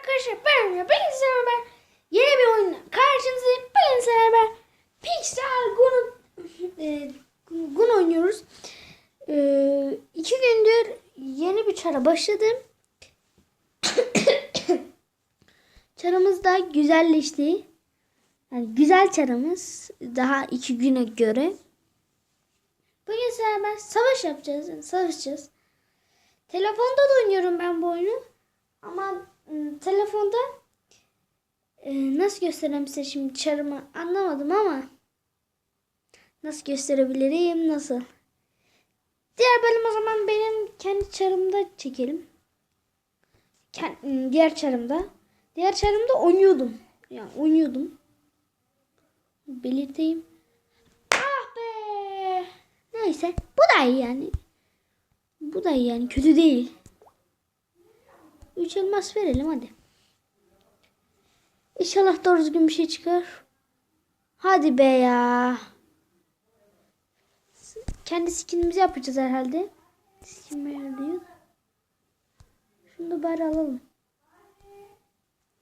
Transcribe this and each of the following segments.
Arkadaşlar ben ben ben yeni bir oyun karşınızdayım. Ben beraber Pixel Gun e, Gun oynuyoruz. E, iki gündür yeni bir çara başladım. Çarımız da güzelleşti. Yani güzel çarımız daha iki güne göre. Bugün beraber savaş yapacağız. Yani savaşacağız. Telefonda da oynuyorum ben bu oyunu. Ama telefonda e, nasıl göstereyim size şimdi çarımı anlamadım ama nasıl gösterebilirim nasıl? Diğer bölüm o zaman benim kendi çarımda çekelim. Ken- ım, diğer çarımda. Diğer çarımda oynuyordum. Yani oynuyordum. Belirteyim. Ah be. Neyse. Bu da iyi yani. Bu da iyi yani. Kötü değil. Üç elmas verelim hadi. İnşallah doğru düzgün bir şey çıkar. Hadi be ya. Kendi skinimizi yapacağız herhalde. Skin diyor. Şunu da bari alalım.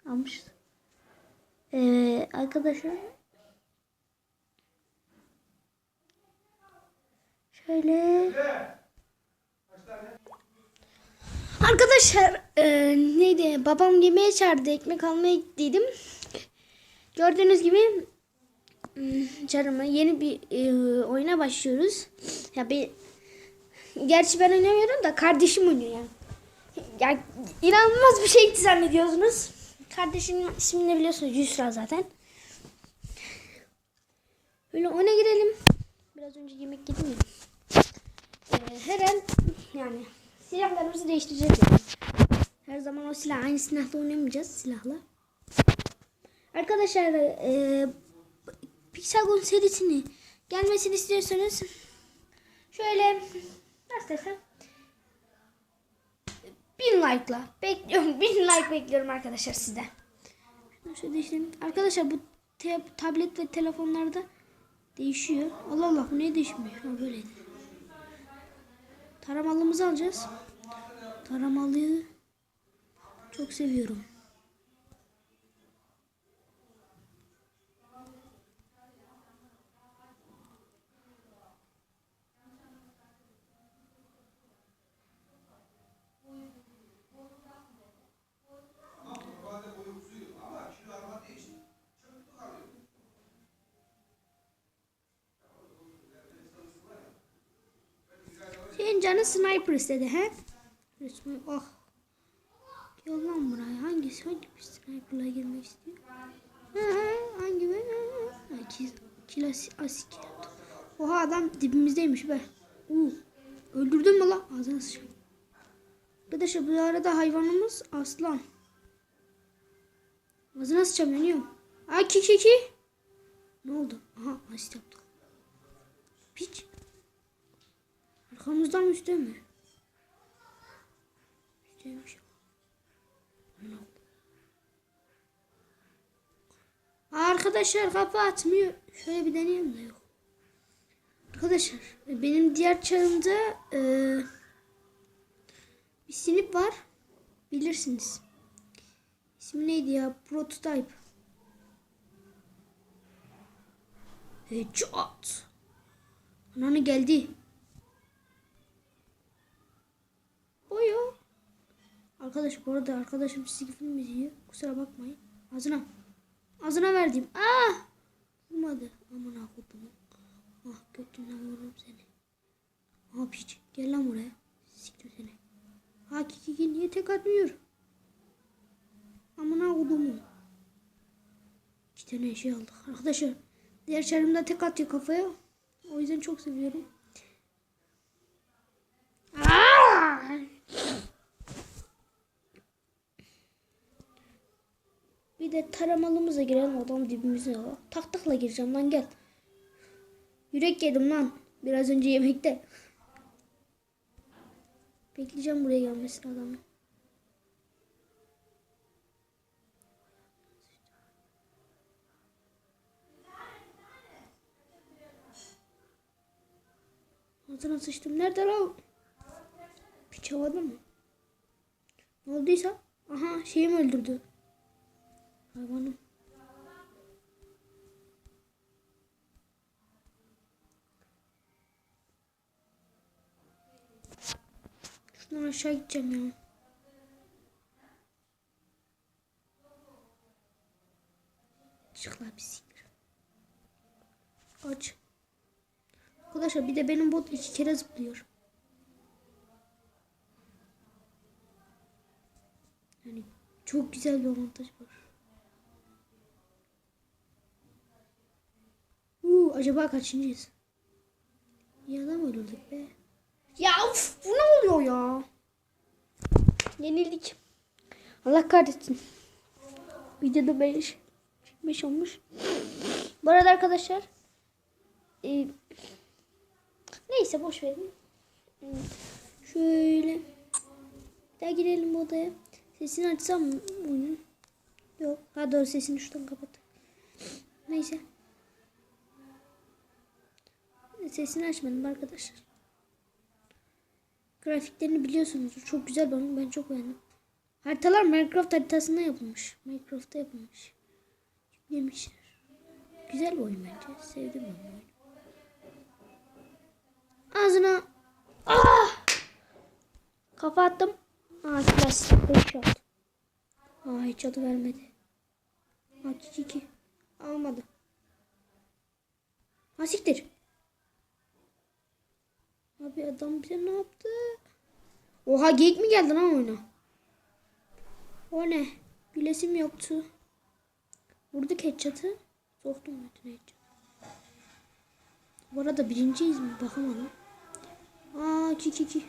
Almışız. Ee, arkadaşlar. Şöyle. Arkadaşlar e, neydi babam yemeğe çağırdı ekmek almaya gittiydim. Gördüğünüz gibi hmm, canıma yeni bir e, oyuna başlıyoruz. Ya bir gerçi ben oynamıyorum da kardeşim oynuyor yani. Ya inanılmaz bir şey zannediyorsunuz. Kardeşimin ismini biliyorsunuz Yusra zaten. Böyle oyuna girelim. Biraz önce yemek yedim ya. Ee, her an yani silahlarımızı değiştireceğiz. Her zaman o silah aynı silahla oynamayacağız silahla. Arkadaşlar e, Pixelgon serisini gelmesini istiyorsanız şöyle nasıl desem bin like'la bekliyorum. Bin like bekliyorum arkadaşlar sizden. Şöyle değiştirelim. Arkadaşlar bu tablet ve telefonlarda değişiyor. Allah Allah bu niye değişmiyor? Ha böyleydi. Taramalımızı alacağız. Taramalıyı çok seviyorum. Senin canı sniper istedi he? Resmi oh. Gel lan buraya. Hangisi hangi bir sniper'la girmek istiyor? Hangi be? Kil, kilas asik. Oha adam dibimizdeymiş be. Uh. Öldürdün mü lan? Ağzına sıçayım. Arkadaşlar bu arada hayvanımız aslan. Ağzına sıçacağım yanıyorum. Ay ki ki ki. Ne oldu? Aha asit yaptık. Piç. Arkamızdan mı üstte mi? Üstteymiş. Arkadaşlar kafa atmıyor. Şöyle bir deneyelim de yok. Arkadaşlar benim diğer çarımda e, bir sinip var. Bilirsiniz. İsmi neydi ya? Prototype. Headshot. Ananı geldi. Oyo. Arkadaş bu arada arkadaşım çizgi film izliyor. Kusura bakmayın. Ağzına. Ağzına verdim. Ah! Vurmadı. Aman akıllım. Ah götünden vururum seni. Ah piç. Gel lan buraya. Siktir seni. Ha kiki niye tek atmıyor? Aman akıllım. İki tane şey aldık. Arkadaşlar diğer çarımda tek atıyor kafaya. O yüzden çok seviyorum. Ah! Bir de taramalımıza girelim adam dibimize ya. Tak takla gireceğim lan gel. Yürek yedim lan. Biraz önce yemekte. Bekleyeceğim buraya gelmesini adamın. Ağzına sıçtım. Nerede lan? Piç havada mı? Ne olduysa? Aha şeyim öldürdü. Hayvanım. Şuradan aşağı gideceğim ya. Çık lan bir siktir. Aç. Arkadaşlar bir de benim bot iki kere zıplıyor. Yani çok güzel bir avantaj var. Uuu acaba kaçıncıyız? Ya da mı öldürdük be? Ya uf, bu ne oluyor ya? Yenildik. Allah kahretsin. Videoda 5 5 olmuş. Bu arada arkadaşlar e, neyse boş verin. Şöyle daha girelim odaya. Sesini açsam mı? Yok. Ha doğru sesini şuradan kapat. Neyse. Sesini açmadım arkadaşlar. Grafiklerini biliyorsunuz. Çok güzel ben, ben çok beğendim. Haritalar Minecraft haritasında yapılmış. Minecraft'ta yapılmış. Yemişler. Güzel bir oyun bence. Sevdim ben bu oyunu. Ağzına ah! Kafa attım. Aa plastik headshot. Aa headshot'u vermedi. Aa 2 2. Almadı. Ha. Abi adam bize ne yaptı? Oha geyik mi geldi lan oyuna? O ne? Gülesim yoktu. Vurduk headshot'ı. Soktum bütün headshot. Bu arada birinciyiz mi? Bakamadım. Aa 2 2 2.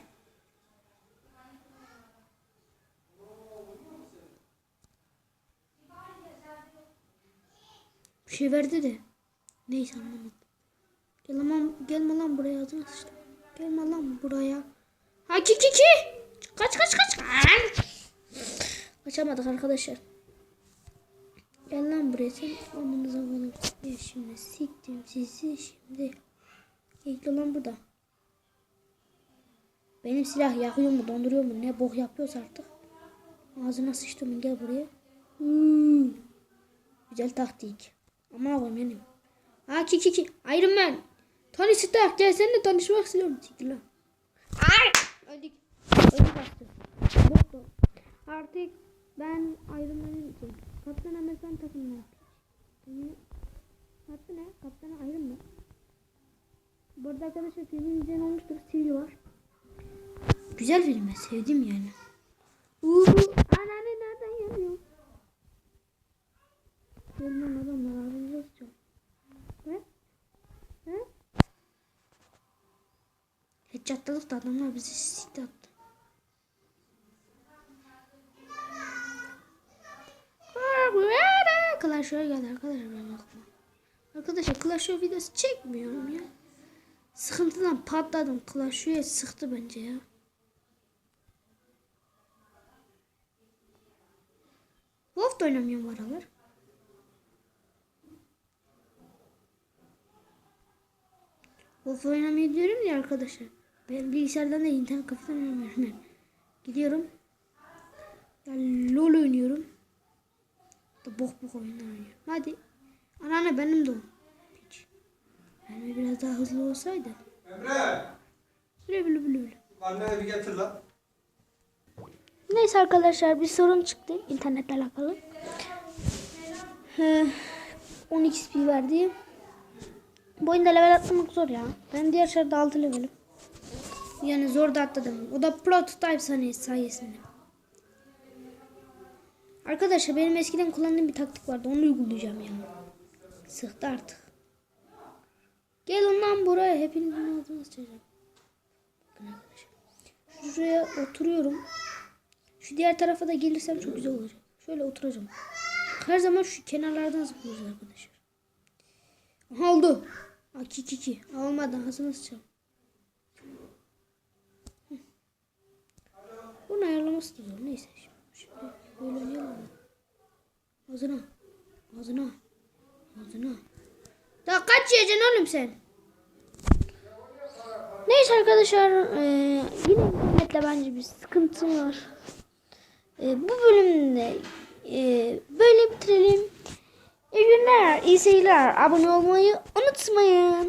Bir şey verdi de. Neyse anlamadım. Gelme lan, gelme lan buraya ağzına sıçtım. Gelme lan buraya. Ha ki ki ki. Kaç kaç kaç. Kaçamadık arkadaşlar. Gel lan buraya sen oğlum. Ya şimdi siktim sizi şimdi. Gekli lan burada. Benim silah yakıyor mu donduruyor mu ne bok yapıyorsa artık. Ağzına sıçtım gel buraya. Hmm. Güzel taktik. Ama abim benim. Ha ki ki ki. Iron Man. Tony Stark gel seninle tanışmak istiyorum. Siktir lan. Öldük. Öldük. Boktu. Artık ben Iron Man'in için. Kaptan Amerikan takımına. Beni... Hatta ne? Kaptan Iron Man. Bu arada arkadaşlar filmin izleyen olmuştur. Sivri var. Güzel film ben sevdim yani. Uuu anneanne nereden yanıyor? Gelmem adamlar ağzınıza sıçıyor. He? He? Headshotladık da adamlar bizi sikti attı. Clash Royale geldi arkadaşlar benim aklıma. Arkadaşlar Clash Royale videosu çekmiyorum ya. Sıkıntıdan patladım. Clash Royale sıktı bence ya. Wolf da oynamıyorum aralar. Wolf oynamayı diyorum ya arkadaşlar. Ben bilgisayardan da internet kafeden oynamıyorum ben. Gidiyorum. Ya LOL oynuyorum. Da bok bok oyunlar oynuyorum. Hadi. Anneanne benim de o. Hiç. Yani biraz daha hızlı olsaydı. Emre! Bile bile bile bile. Anneni bir getir lan. Neyse arkadaşlar bir sorun çıktı internetle alakalı. Ee, 10 XP verdi. Bu oyunda level atlamak zor ya. Ben diğer şartta 6 levelim. Yani zor da atladım. O da prototype sayesinde. Arkadaşlar benim eskiden kullandığım bir taktik vardı. Onu uygulayacağım yani. Sıktı artık. Gelin lan buraya. Hepinizin ağzını sıçacağım. Bakın arkadaşlar. Şuraya oturuyorum. Şu diğer tarafa da gelirsem çok güzel olacak. Şöyle oturacağım. Her zaman şu kenarlardan zıplıyoruz arkadaşlar. Aha oldu. Aa, ki ki ki. Olmadı. Ağzına sıçacağım. Bunun ayarlaması da zor. Neyse. Şimdi, şimdi oynayalım? Ağzına. Ağzına. Ağzına. Daha kaç yiyeceksin oğlum sen? Neyse arkadaşlar. eee, yine internetle bence bir sıkıntı var. Eee, bu bölümde eee, böyle bitirelim. İyi günler, iyi seyirler. Abone olmayı unutmayın.